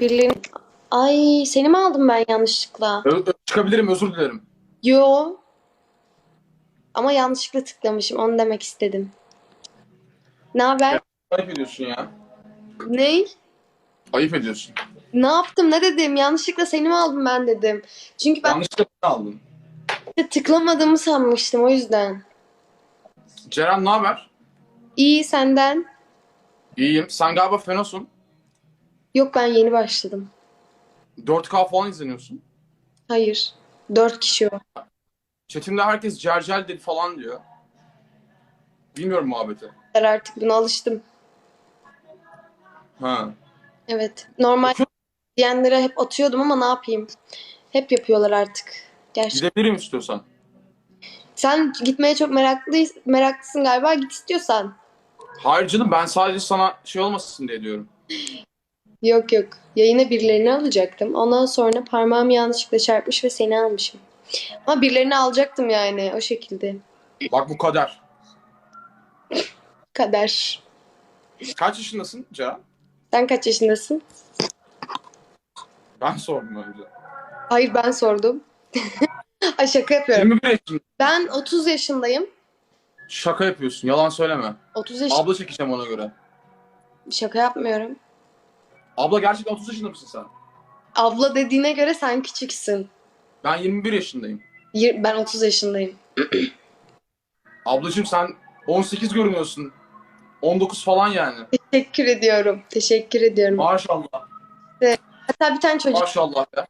Birilerini... Ay seni mi aldım ben yanlışlıkla? Ö- çıkabilirim özür dilerim. Yo. Ama yanlışlıkla tıklamışım. Onu demek istedim. Ne haber? Ayıp ediyorsun ya. Ne? Ayıp ediyorsun. Ne yaptım? Ne dedim? Yanlışlıkla seni mi aldım ben dedim. Çünkü ben Yanlışlıkla beni aldın. tıklamadığımı sanmıştım o yüzden. Ceren ne haber? İyi senden. İyiyim. Sen galiba fenosun. Yok ben yeni başladım. 4K falan izleniyorsun. Hayır. Dört kişi o. Chatimde herkes cercel dedi falan diyor. Bilmiyorum muhabbeti. Ben artık buna alıştım. Ha. Evet. Normal diyenlere hep atıyordum ama ne yapayım? Hep yapıyorlar artık. Gerçekten. Gidebilirim istiyorsan. Sen gitmeye çok meraklı meraklısın galiba. Git istiyorsan. Hayır canım ben sadece sana şey olmasın diye diyorum. Yok yok. Yayına birilerini alacaktım. Ondan sonra parmağım yanlışlıkla çarpmış ve seni almışım. Ama birilerini alacaktım yani o şekilde. Bak bu kader. Kader. Kaç yaşındasın Ceren? Sen kaç yaşındasın? Ben sordum önce. Hayır ben sordum. Ay şaka yapıyorum. 21 yaşında. Ben 30 yaşındayım. Şaka yapıyorsun. Yalan söyleme. 30 yaş Abla çekeceğim ona göre. şaka yapmıyorum. Abla gerçekten 30 yaşında mısın sen? Abla dediğine göre sen küçüksün. Ben 21 yaşındayım. Yir- Ben 30 yaşındayım. Ablacığım sen 18 görünüyorsun. 19 falan yani. Teşekkür ediyorum. Teşekkür ediyorum. Maşallah. Hatta bir tane çocuk Maşallah ya.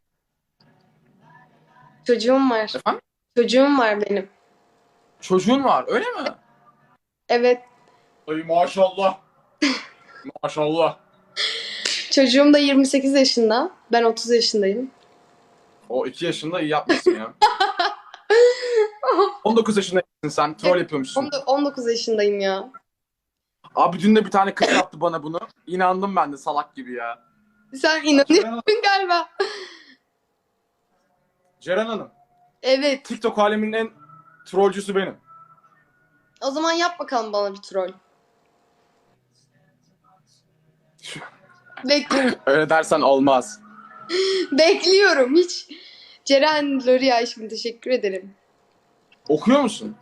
çocuğum var. Efendim? Çocuğum var benim. Çocuğun var öyle mi? Evet. Ay maşallah. maşallah. Çocuğum da 28 yaşında. Ben 30 yaşındayım. O 2 yaşında iyi yapmışsın ya. 19 yaşındaysın sen. Troll yapıyormuşsun. On- 19 yaşındayım ya. Abi dün de bir tane kız yaptı bana bunu. İnandım ben de salak gibi ya. Sen inanıyorsun galiba. Ceren Hanım. Evet. TikTok aleminin en trollcüsü benim. O zaman yap bakalım bana bir troll. Bek- Öyle dersen olmaz. bekliyorum hiç. Ceren Lori aşkım teşekkür ederim. Okuyor musun?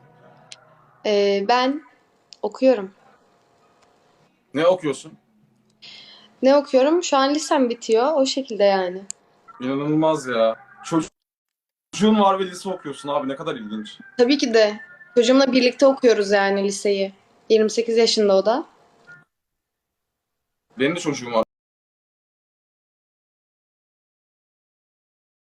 Ee, ben okuyorum. Ne okuyorsun? Ne okuyorum? Şu an lisem bitiyor. O şekilde yani. İnanılmaz ya. Çocuk- Çocuğun var ve lise okuyorsun abi ne kadar ilginç. Tabii ki de. Çocuğumla birlikte okuyoruz yani liseyi. 28 yaşında o da. Benim de çocuğum var